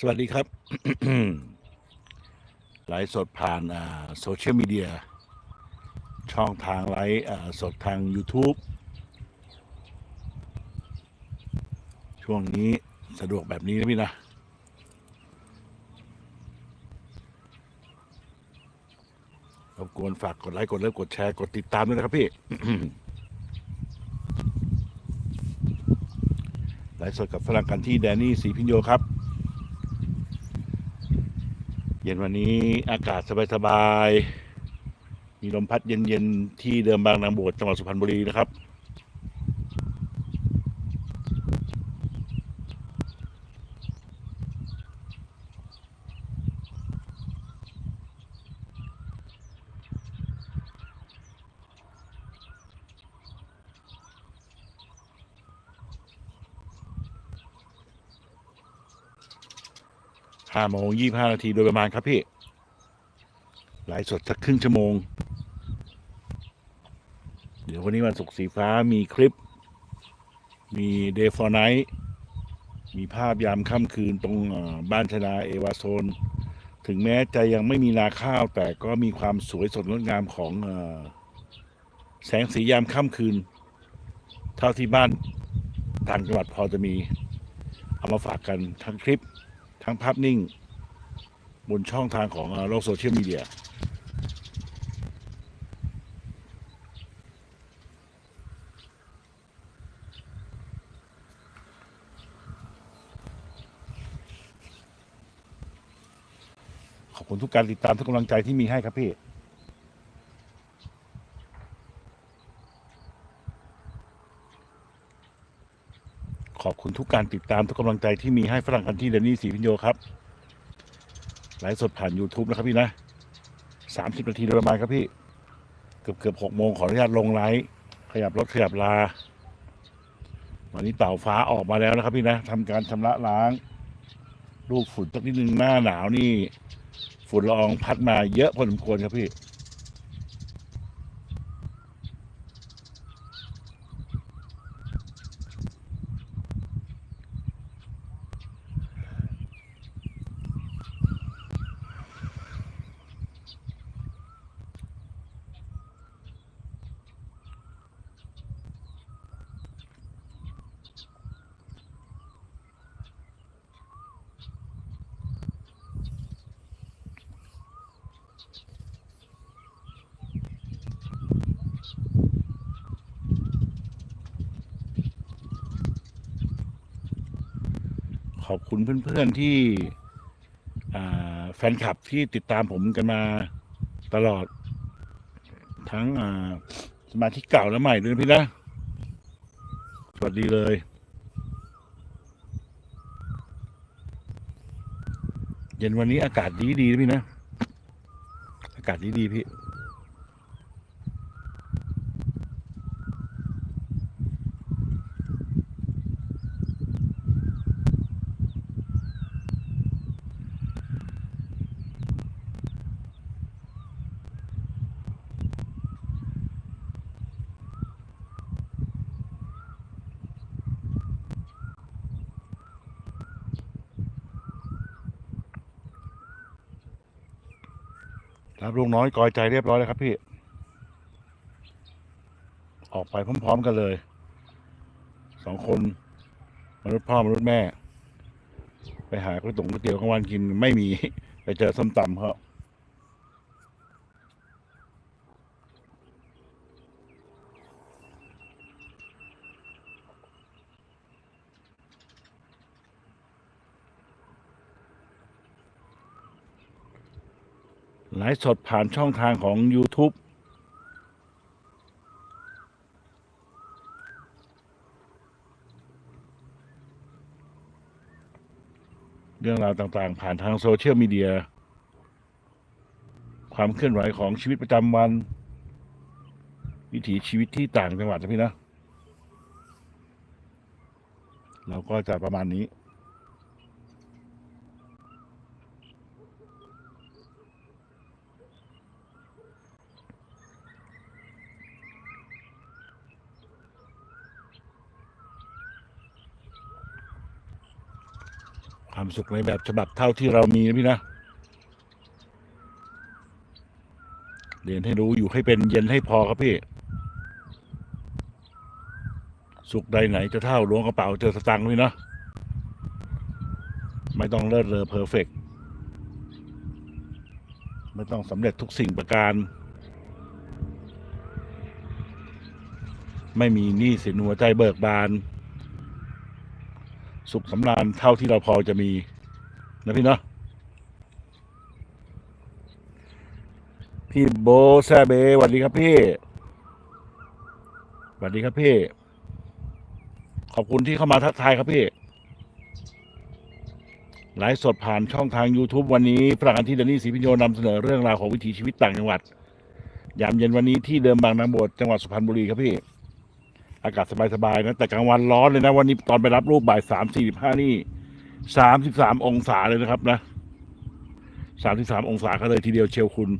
สวัสดีครับ ไลฟ์สดผ่านโซเชียลมีเดีย ช่องทางไลฟ์อ่าสดทาง YouTube ช่วงนี้สะดวกแบบนี้นะพี่นะรบกวนฝากกดไลค์กดเลิฟกดแชร์ กดติดตามด้วยนะครับพี่ไลฟ์สดกับฝรั่งกันที่แดนนี่สีพิญโยครับ ย็นวันนี้อากาศสบายๆมีลมพัดเย็นๆที่เดิมบางนางบวชจังหวัดสุพรรณบุรีนะครับ ห้าโมงยี่ห้านาทีโดยประมาณครับพี่ไลฟ์สดสักครึ่งชั่วโมง เดี๋ยววันนี้วันศุกร์สีฟ้ามีคลิป มีเดฟอร์ไนท์มีภาพยามค่ำคืนตรงบ้านชนาเอวาโซน ถึงแม้จะยังไม่มีนาข้าว แต่ก็มีความสวยสดงดงามของอแสงสียามค่ำคืน เท่าที่บ้านต่างจังหวัดพอจะมี เอามาฝากกันทั้งคลิป ทั้งภาพนิ่ง บนช่องทางของโลกโซเชียลมีเดียขอบคุณทุกการติดตามทุกกำลังใจที่มีให้ครับพี่ ข อบคุณทุกการติดตามทุกกำลังใจที่มีให้ฝรั่งคันที่เดนนี่สีพิญโยครับไลฟ์สดผ่าน YouTube นะครับพี่นะสามสิบนาทีโดยประมาณครับพี่ เกือบเกือบหกโมงขออนุญาตลงไลฟ์ขยับรถขยับลา วันนี้เต่าฟ้าออกมาแล้วนะครับพี่นะทำการชำระล้างลูกฝุ่นสักนิดนึงหน้าหนาวนี่ ฝุ่นละอองพัดมาเยอะพอสมควรครับพี่ เพื่อนๆที่แฟนคลับที่ติดตามผมกันมาตลอด ทั้งสมาชิกเก่าและใหม่ด้วยพี่นะสวัสดีเลย เย็นวันนี้อากาศดีดีพี่นะ อากาศดีดีๆ ครับลุงน้อยกอยใจเรียบร้อยแล้วครับพี่ ออกไปพร้อม ๆ กันเลยสองคน มนุษย์พ่อมนุษย์แม่ ไปหาก๋วยตงก๋วยเตี๋ยวกลางวันกินไม่มี ไปเจอส้มตำเขา ไลฟ์สดผ่านช่องทางของ YouTube เรื่องราวต่างๆ ผ่านทางโซเชียลมีเดีย ความเคลื่อนไหวของชีวิตประจำวัน วิถีชีวิตที่ต่างจังหวัดนะพี่นะ เราก็จะประมาณนี้ ความสุขในแบบฉบับเท่าที่เรามีนะพี่นะเรียนให้รู้อยู่ให้เป็นเย็นให้พอครับพี่ สุขใดไหนจะเท่าล้วงกระเป๋าเจอสตังค์พี่เนาะไม่ต้องเลิศเลอเพอร์เฟกไม่ต้องสำเร็จทุกสิ่งประการไม่มีหนี้สินหัวใจเบิกบาน สุขสำราญเท่าที่เราพอจะมีนะพี่เนาะพี่โบแซเบสวัสดีครับพี่สวัสดีครับพี่ ขอบคุณที่เข้ามาทักทายครับพี่ไลฟ์สดผ่านช่องทาง YouTube วันนี้พระกันที่เดนนี่ศรีพิญโยนำเสนอเรื่องราวของวิถีชีวิตต่างจังหวัด ยามเย็นวันนี้ที่เดิมบางนางบวชจังหวัดสุพรรณบุรีครับพี่ อากาศสบายๆนะ แต่กลางวันร้อนเลยนะ วันนี้ตอนไปรับลูกบ่ายสามสี่สิบห้านี่สามสิบสามองศาเลยนะครับนะสามสิบสามองศาก็เลยทีเดียวเชียวคุณ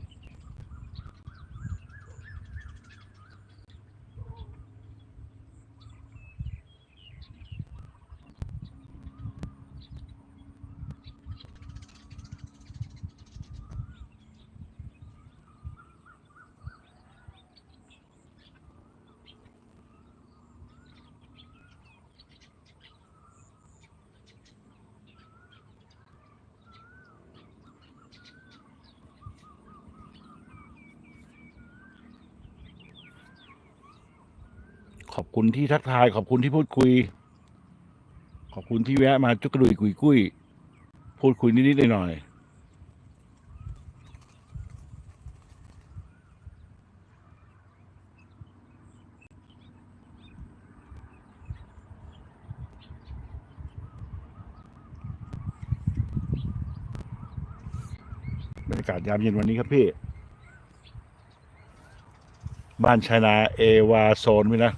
ขอบคุณที่ทักทาย ขอบคุณที่พูดคุย ขอบคุณที่แวะมาจุกกระดุยกุยกุ้ย พูดคุยนิดๆหน่อยๆบรรยากาศยามเย็นวันนี้ครับพี่ บ้านชายนาเอวาโซนไว้นะ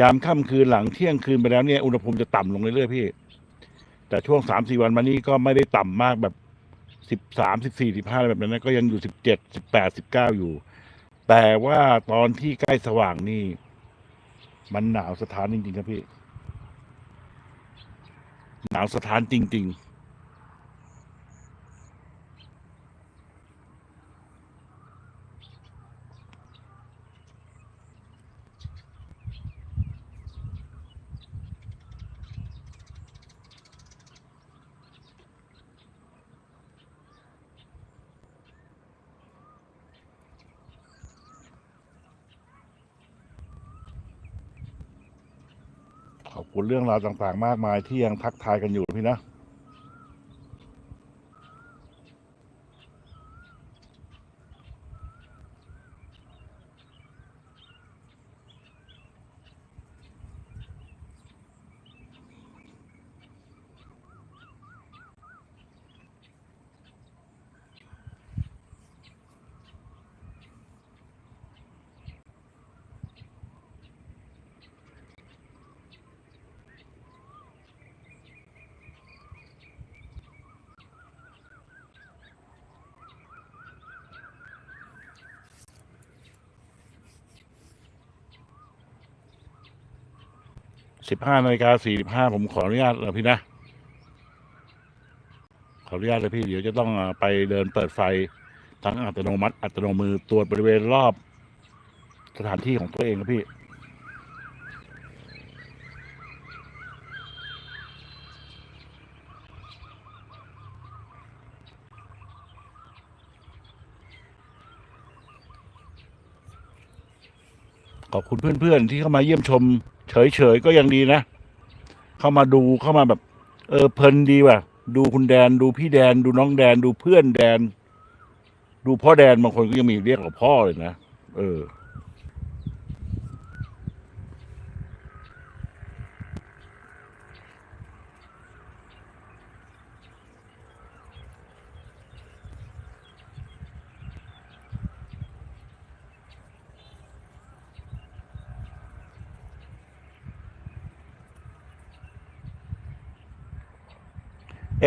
ยามค่ำคืนหลังเที่ยงคืนไปแล้วเนี่ยอุณหภูมิจะต่ำลงเรื่อยๆพี่ แต่ช่วงสามสี่วันมานี้ก็ไม่ได้ต่ำมากแบบสิบสามสิบสี่สิบห้าแบบนั้น ก็ยังอยู่สิบเจ็ดสิบแปดสิบเก้าอยู่ แต่ว่าตอนที่ใกล้สว่างนี่ มันหนาวสถานจริงๆครับพี่ หนาวสถานจริง ๆ ขอบคุณเรื่องราวต่างๆ มากมายที่ยังทักทายกันอยู่พี่นะ สิบห้านาฬิกาสี่สิบห้าผมขออนุญาตเลยพี่นะ ขออนุญาตเลยพี่เดี๋ยวจะต้องไปเดินเปิดไฟทั้งอัตโนมัติ อัตโนมือตรวจบริเวณรอบ สถานที่ของตัวเองครับพี่ขอบคุณเพื่อนๆที่เข้ามาเยี่ยมชม เฉยๆก็ยังดีนะ เข้ามาดูเข้ามาแบบ เออเพลินดีว่ะ ดูคุณแดนดูพี่แดน ดูน้องแดน ดูเพื่อนแดน ดูพ่อแดนบางคนก็ยังมีเรียกกับพ่อเลยนะเออ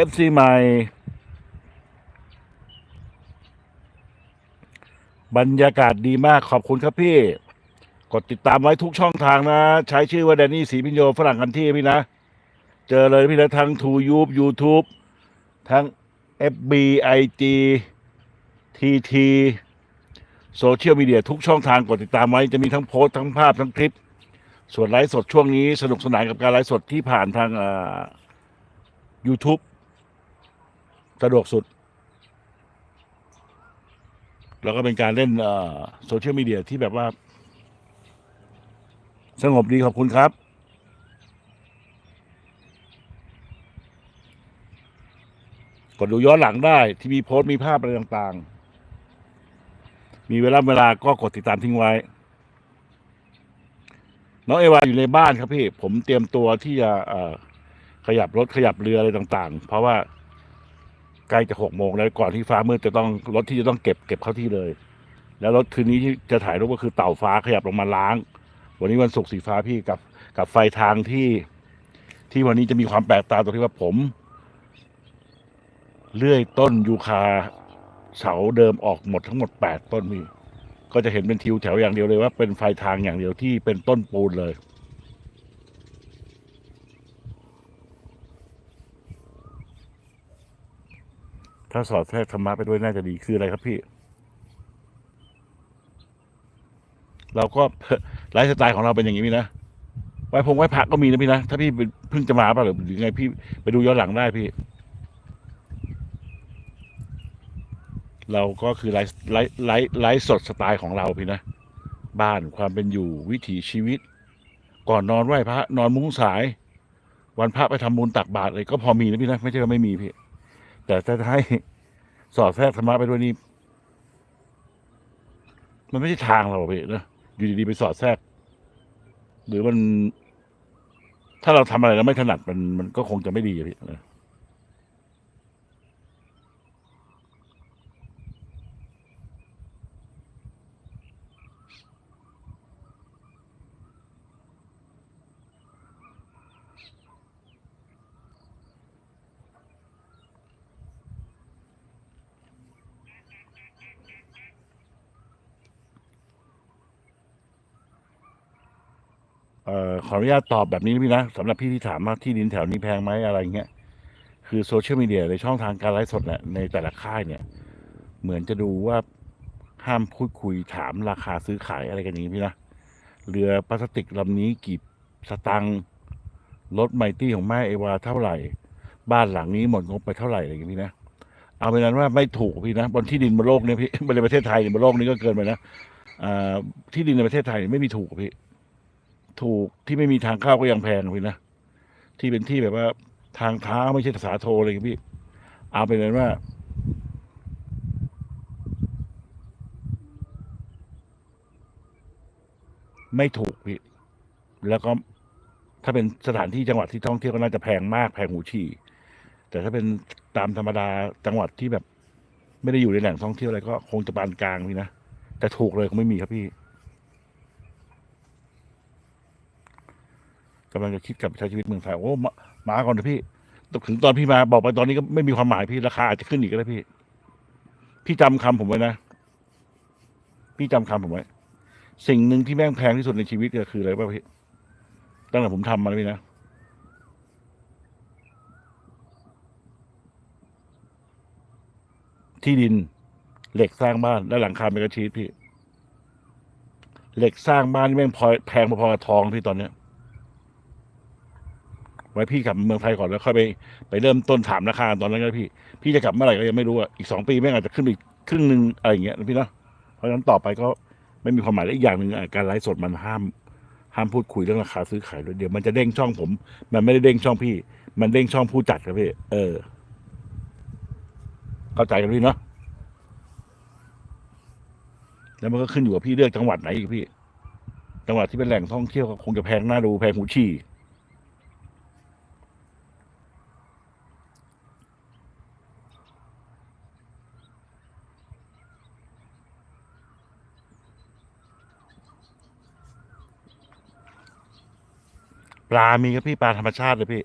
FC ใหม่ บรรยากาศดีมากขอบคุณครับพี่ กดติดตามไว้ทุกช่องทางนะ ใช้ชื่อว่าแดนนี่สีพิญโยฝรั่งกันที่พี่นะ เจอเลยพี่นะทั้งทูยูบยูทูบทั้ง FB IG TT โซเชียลมีเดียทุกช่องทางกดติดตามไว้จะมีทั้งโพสต์ทั้งภาพทั้งคลิป ส่วนไลฟ์สดช่วงนี้สนุกสนานกับการไลฟ์สดที่ผ่านทางอ่า YouTube สะดวกสุด แล้วก็เป็นการเล่นโซเชียลมีเดียที่แบบว่า สงบดีขอบคุณครับกดดูย้อนหลังได้ ที่มีโพสต์มีภาพอะไรต่าง ๆ มีเวลาเวลาก็กดติดตามทิ้งไว้ น้องเอวาอยู่ในบ้านครับพี่ ผมเตรียมตัวที่จะขยับรถขยับเรืออะไรต่าง ๆ เพราะว่า ใกล้จะหกโมงแล้วก่อนที่ฟ้ามืดจะต้องรถที่จะต้องเก็บเก็บเข้าที่เลย แล้วรถคืนนี้ที่จะถ่ายรูปก็คือเต่าฟ้าขยับลงมาล้าง วันนี้วันศุกร์สีฟ้าพี่กับ กับไฟทางที่ ที่วันนี้จะมีความแปลกตาตรงที่ว่าผม เลื่อยต้นยูคาเสาเดิมออกหมดทั้งหมดแปดต้นพี่ก็จะเห็นเป็นทิวแถวอย่างเดียวเลยว่าเป็นไฟทางอย่างเดียวที่เป็นต้นปูนเลย ถ้าสอดแทรกธรรมะไปด้วยน่าจะดีคืออะไรครับพี่ เราก็ไลฟ์สไตล์ของเราเป็นอย่างนี้พี่นะไหว้พงไหว้พระก็มีนะพี่นะถ้าพี่เพิ่งจะมาป่ะหรือหรือไงพี่ไปดูย้อนหลังได้พี่ เราก็คือไลฟ์ไลฟ์ไลฟ์ไลฟ์สดสไตล์ของเราพี่นะบ้านความเป็นอยู่วิถีชีวิต ก่อนนอนไหว้พระ นอนมุ้งสาย วันพระไปทำบุญตักบาตรอะไรก็พอมีนะพี่นะไม่ใช่ว่าไม่มีพี่ แต่ถ้าจะให้สอดแทรกธรรมะไปด้วยนี่มันไม่ใช่ทางเราพี่นะอยู่ดีๆไปสอดแทรก หรือมัน ถ้าเราทำอะไรแล้วไม่ถนัดมันมันก็คงจะไม่ดีอะพี่นะ เอ่อขออนุญาตตอบแบบนี้นะพี่นะสำหรับพี่ที่ถามว่าที่ดินแถวนี้แพงไหมอะไรเงี้ยคือโซเชียลมีเดียในช่องทางการไลฟ์สดเนี่ยในแต่ละค่ายเนี่ย เหมือนจะดูว่าห้ามพูดคุยถามราคาซื้อขายอะไรกันอย่างนี้พี่นะเรือพลาสติกลำนี้กี่สตังค์รถไมตี้ของแม่เอวาเท่าไหร่ บ้านหลังนี้หมดงบไปเท่าไหร่อะไรอย่างนี้พี่นะเอาเป็นนั้นว่าไม่ถูกพี่นะบนที่ดินบนโลกเนี่ยพี่ในประเทศไทยเนี่ยบนโลกนี้ก็เกินไปนะที่ดินในประเทศไทยไม่มีถูกพี่ ถูกที่ไม่มีทางเข้าก็ยังแพงพี่นะที่เป็นที่แบบว่า ทางเท้าไม่ใช่สาโทเลยพี่ เอาเป็นนั้นว่า ไม่ถูกพี่ แล้วก็ถ้าเป็นสถานที่จังหวัดที่ท่องเที่ยวก็น่าจะแพงมากแพงหูฉี่แต่ถ้าเป็นตามธรรมดาจังหวัดที่แบบ ไม่ได้อยู่ในแหล่งท่องเที่ยวอะไรก็คงจะปานกลางพี่นะแต่ถูกเลยคงไม่มีครับพี่ กำลังจะคิดกลับไปใช้ชีวิตเมืองไทยโอ้มามาก่อนเถอะพี่ถึงตอนพี่มาบอกไปตอนนี้ก็ไม่มีความหมายพี่ราคาอาจจะขึ้นอีกก็ได้พี่ พี่จำคำผมไว้นะ พี่จำคำผมไว้ สิ่งหนึ่งที่แม่งแพงที่สุดในชีวิตก็คืออะไรป่ะพี่ตั้งแต่ผมทำมาแล้วพี่นะที่ดิน เหล็กสร้างบ้านและหลังคาเมกะชีตพี่ เหล็กสร้างบ้านนี่แม่งพอแพงพอๆกับทองพี่ตอนเนี้ย ไว้พี่กลับเมืองไทยก่อนแล้วค่อยไปไปเริ่มต้นถามราคาตอนนั้นก็พี่ พี่จะกลับเมื่อไหร่ก็ยังไม่รู้อะอีกสองปีแม่งอาจจะขึ้นอีกครึ่งหนึ่งอะไรอย่างเงี้ยนะพี่เนาะเพราะฉะนั้นต่อไปก็ไม่มีความหมายและอีกอย่างหนึ่งการไลฟ์สดมันห้าม ห้ามพูดคุยเรื่องราคาซื้อขายด้วยเดี๋ยวมันจะเด้งช่องผม มันไม่ได้เด้งช่องพี่ มันเด้งช่องผู้จัดครับพี่เออ เข้าใจกันพี่เนาะแล้วมันก็ขึ้นอยู่กับพี่เลือกจังหวัดไหนอีกพี่ จังหวัดที่เป็นแหล่งท่องเที่ยวก็คงจะแพงน่าดูแพงหูฉี่ ปลามีครับพี่ปลาธรรมชาติเลยพี่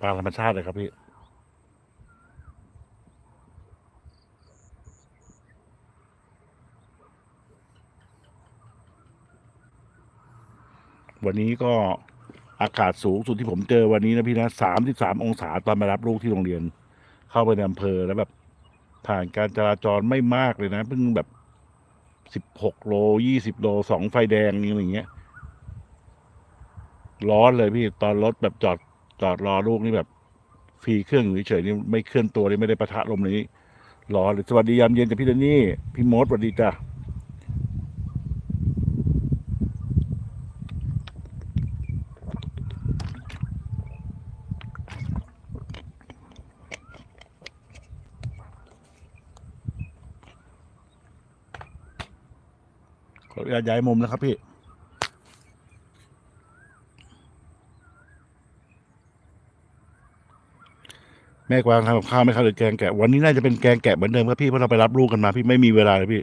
ปลาธรรมชาติเลยครับพี่วันนี้ก็อากาศสูงสุดที่ผมเจอวันนี้นะพี่นะสามสิบสามองศาตอนมารับลูกที่โรงเรียน เข้าไปในอำเภอแล้วแบบ ผ่านการจราจรไม่มากเลยนะเพิ่งแบบ สิบหกโลยี่สิบโลสองไฟแดงนี่อะไรเงี้ย ร้อนเลยพี่ตอนรถแบบจอดจอดรอลูกนี่แบบฟรีเครื่องอยู่เฉยๆนี่ไม่เคลื่อนตัวนี่ไม่ได้ประทะลมเลยนี่ร้อนเลยสวัสดียามเย็นจากพี่เดนนี่ พี่มดสวัสดีจ้ะข ออนุญาย้ายมุมนะครับพี่แม่กวางทำกับข้าวไหม่ครับหรือแกงแกะ วันนี้น่าจะเป็นแกงแกะเหมือนเดิมครับพี่เพราะเราไปรับลูกกันมา พี่ไม่มีเวลาเลยพี่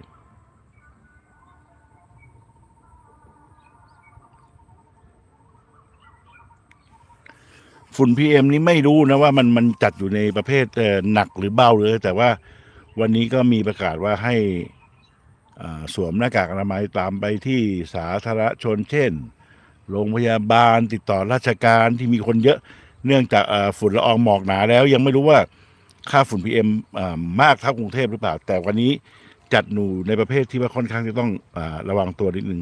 ฝุ่นพีเอ็มนี้ไม่รู้นะว่ามันมันจัดอยู่ในประเภทเอ่อหนักหรือเบาเลยแต่ว่าวันนี้ก็มีประกาศว่าให้ สวมหน้ากากอนามัยตามไปที่สาธารณชนเช่น โรงพยาบาลติดต่อราชการที่มีคนเยอะเนื่องจากฝุ่นละอองหมอกหนาแล้ว ยังไม่รู้ว่าค่าฝุ่น PM อ่ามากเท่ากรุงเทพหรือเปล่า แต่วันนี้จัดหนูในประเภทที่ว่าค่อนข้างจะต้องอระวังตัวนิดนึง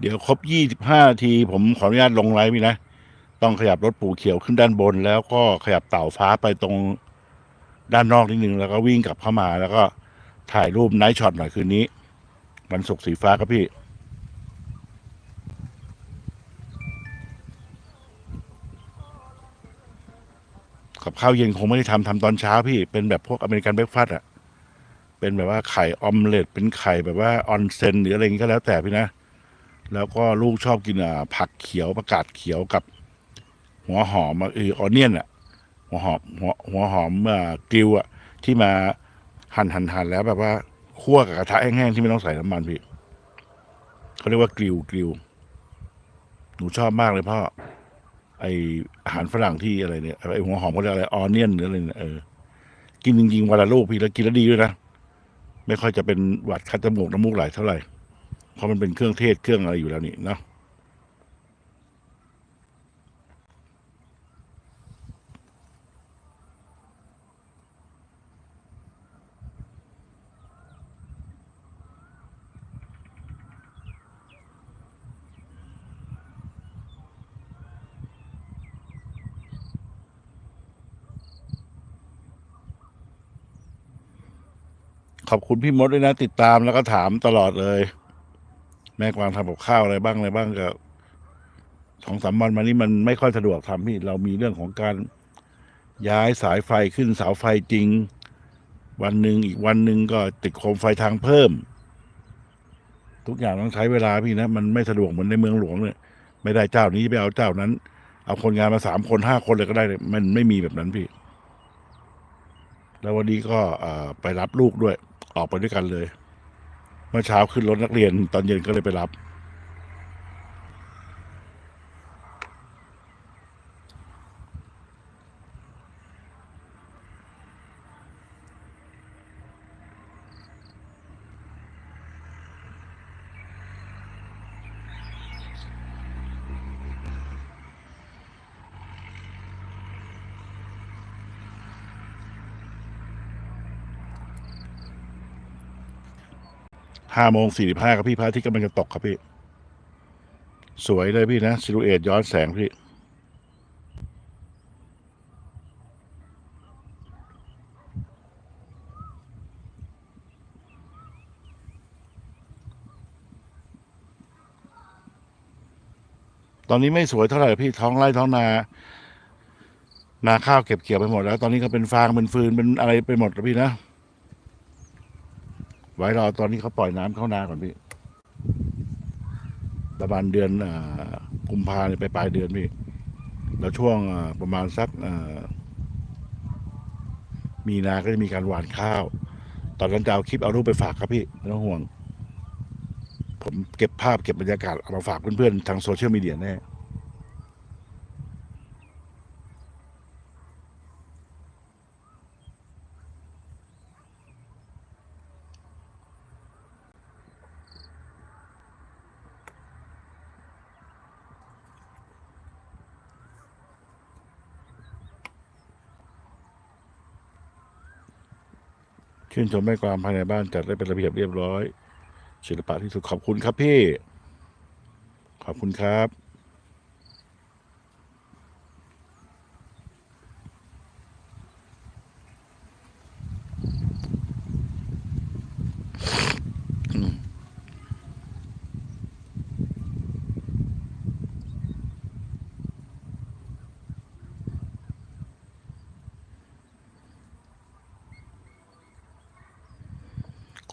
เดี๋ยวครบยี่สิบห้าที ผมขออนุญาตลงไลฟ์พี่นะ ต้องขยับรถปูเขียวขึ้นด้านบน แล้วก็ขยับเต่าฟ้าไปตรงด้านนอกนิดนึง แล้วก็วิ่งกลับเข้ามาแล้วก็ถ่ายรูปไนท์ช็อตหน่อยคืนนี้ วันศุกร์สีฟ้าครับพี่กับข้าวเย็นคงไม่ได้ทำทำตอนเช้าพี่ เป็นแบบพวกอเมริกันเบรกฟาสต์อะเป็นแบบว่าไข่ออมเล็ต เป็นไข่แบบว่าออนเซนหรืออะไรอย่างงี้ก็แล้วแต่พี่นะ แล้วก็ลูกชอบกินผักเขียวประกาศเขียวกับ หัวหอมอเออออเนียนอะ หัวหอมหัวหัวหอมอ่ากริวอะ ที่มาหั่นหั่นหั่นแล้วแบบว่าคั่วกับกระทะแห้งๆที่ไม่ต้องใส่น้ำมันพี่เขาเรียกว่ากริวกริวหนูชอบมากเลยพ่อไออาหารฝรั่งที่อะไรเนี่ยไอหัวหอมเขาเรียกอะไรออเนียนหรืออะไรเนี่ยเออกินจริงๆวันละลูกพี่แล้วกินแล้วดีด้วยนะไม่ค่อยจะเป็นหวัดคัดจมูกน้ำมูกไหลเท่าไหร่ เพราะมันเป็นเครื่องเทศเครื่องอะไรอยู่แล้วนี่เนาะขอบคุณพี่มดด้วยนะ ติดตามแล้วก็ถามตลอดเลย แม่กวางทำกับข้าวอะไรบ้างอะไรบ้างก็สองสามวันมานี้มันไม่ค่อยสะดวกทำพี่เรามีเรื่องของการย้ายสายไฟขึ้นเสาไฟจริง วันหนึ่งอีกวันหนึ่งก็ติดโคมไฟทางเพิ่ม ทุกอย่างต้องใช้เวลาพี่นะ มันไม่สะดวกเหมือนในเมืองหลวงเนี่ยไม่ได้เจ้านี้ไปเอาเจ้านั้น เอาคนงานมาสามคนห้าคนเลยก็ได้เลยมันไม่มีแบบนั้นพี่ แล้ววันนี้ก็ไปรับลูกด้วย ออกไปด้วยกันเลย เมื่อเช้าขึ้นรถนักเรียน ตอนเย็นก็เลยไปรับ ห้าโมงสี่สิบห้าครับพี่พระอาทิตย์กำลังจะตกครับพี่ สวยเลยพี่นะซิลูเอตย้อนแสงพี่ ตอนนี้ไม่สวยเท่าไหร่พี่ท้องไร่ท้องนา นาข้าวเก็บเกี่ยวไปหมดแล้ว ตอนนี้ก็เป็นฟางเป็นฟืนเป็นอะไรไปหมดแล้วพี่นะ ไว้รอตอนนี้เขาปล่อยน้ำเข้านาก่อนพี่ ประมาณเดือนอกุมภาเนี่ยไปปลายเดือนพี่แล้วช่วงประมาณสักมีนาก็จะมีการหว่านข้าว ตอนนั้นจะเอาคลิปเอารูปไปฝากครับพี่ไม่ต้องห่วง ผมเก็บภาพเก็บบรรยากาศเอามาฝากเพื่อนๆทางโซเชียลมีเดียแน่ ชื่นชมแม่ความภายในบ้านจัดได้เป็นระเบียบเรียบร้อย ศิลปะที่สุดขอบคุณครับพี่ ขอบคุณครับ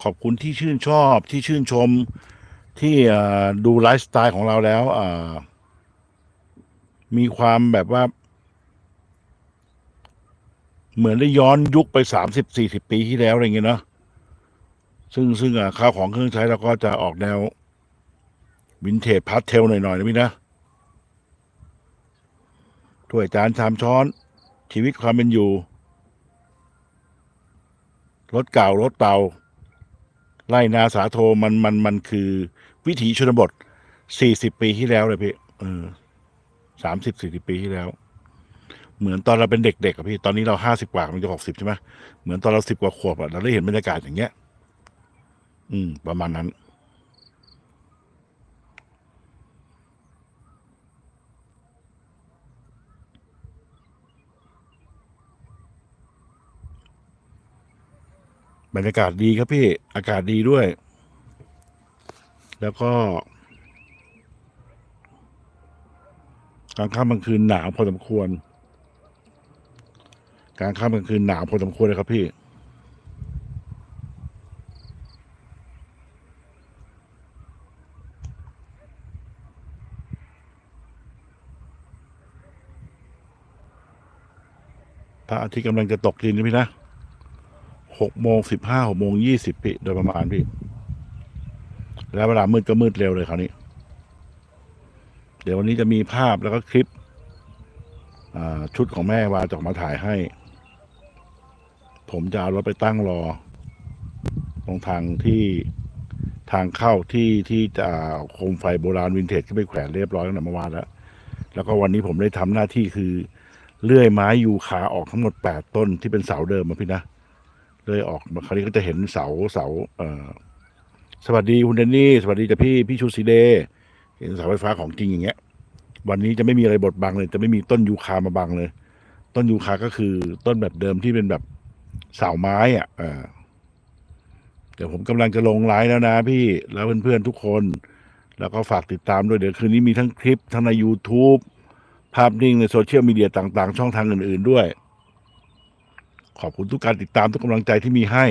ขอบคุณที่ชื่นชอบที่ชื่นชมที่ดูไลฟ์สไตล์ของเราแล้วมีความแบบว่า เหมือนได้ย้อนยุคไปสามสิบสี่สิบปีที่แล้วอะไรเงี้ยเนาะซึ่งซึ่งข้าวของเครื่องใช้เราก็จะออกแนววินเทจพาสเทลหน่อยๆนะพี่นะถ้วยจานชามช้อน ชีวิตความเป็นอยู่ รถเก่ารถเตา ไร่นาสาโทมันมันมันคือวิถีชนบทสี่สิบปีที่แล้วเลยพี่เออสามสิบสี่สิบปีที่แล้ว เหมือนตอนเราเป็นเด็กๆอะพี่ ตอนนี้เราห้าสิบกว่ามันจะหกสิบใช่ไหมเหมือนตอนเราสิบกว่าขวบอะเราได้เห็นบรรยากาศอย่างเงี้ย อืม ประมาณนั้น บรรยากาศดีครับพี่อากาศดีด้วย แล้วก็กลางค่ำกลางคืนหนาวพอสมควรกลางค่ำกลางคืนหนาวพอสมควรเลยครับพี่พระอาทิตย์กำลังจะตกดินนะพี่นะ หกโมงสิบห้าหกโมงยี่สิบพี่โดยประมาณพี่ แล้วเวลามืดก็มืดเร็วเลยคราวนี้ เดี๋ยววันนี้จะมีภาพแล้วก็คลิปชุดของแม่วาจออกมาถ่ายให้ ผมจะเอารถไปตั้งรอ ตรงทางที่ทางเข้าที่ที่จะโคมไฟโบราณวินเทจก็ไปแขวนเรียบร้อยตั้งแต่เมื่อวานแล้ว แล้วก็วันนี้ผมได้ทำหน้าที่คือ เลื่อยไม้ยูคาออกทั้งหมดแปดต้นที่เป็นเสาเดิมมาพี่นะ เลยออกมาคราวนี้ก็จะเห็นเสาเสาเอ่อสวัสดีคุณเดนนี่ สวัสดีจ้ะพี่พี่ชูสีเดย์เห็นเสาไฟฟ้าของจริงอย่างเงี้ย วันนี้จะไม่มีอะไรบดบังเลย จะไม่มีต้นยูคามาบังเลย ต้นยูคาก็คือต้นแบบเดิมที่เป็นแบบเสาไม้อะเดี๋ยวผมกำลังจะลงไลน์แล้วนะพี่แล้วเพื่อนๆทุกคน แล้วก็ฝากติดตามด้วยเดี๋ยวคืนนี้มีทั้งคลิปทั้งใน YouTube ภาพนิ่งในโซเชียลมีเดียต่าง ๆ ช่องทางอื่น ๆด้วย ขอบคุณทุกการติดตามทุกกำลังใจที่มีให้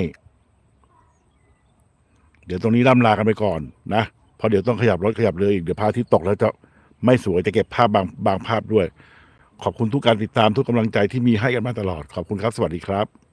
เดี๋ยวตรงนี้ล่ำลากันไปก่อนนะเพราะเดี๋ยวต้องขยับรถขยับเรืออีกเดี๋ยวพระอาทิตย์ตกแล้วจะไม่สวยจะเก็บภาพบางบางภาพด้วย ขอบคุณทุกการติดตามทุกกำลังใจที่มีให้กันมาตลอด ขอบคุณครับ สวัสดีครับ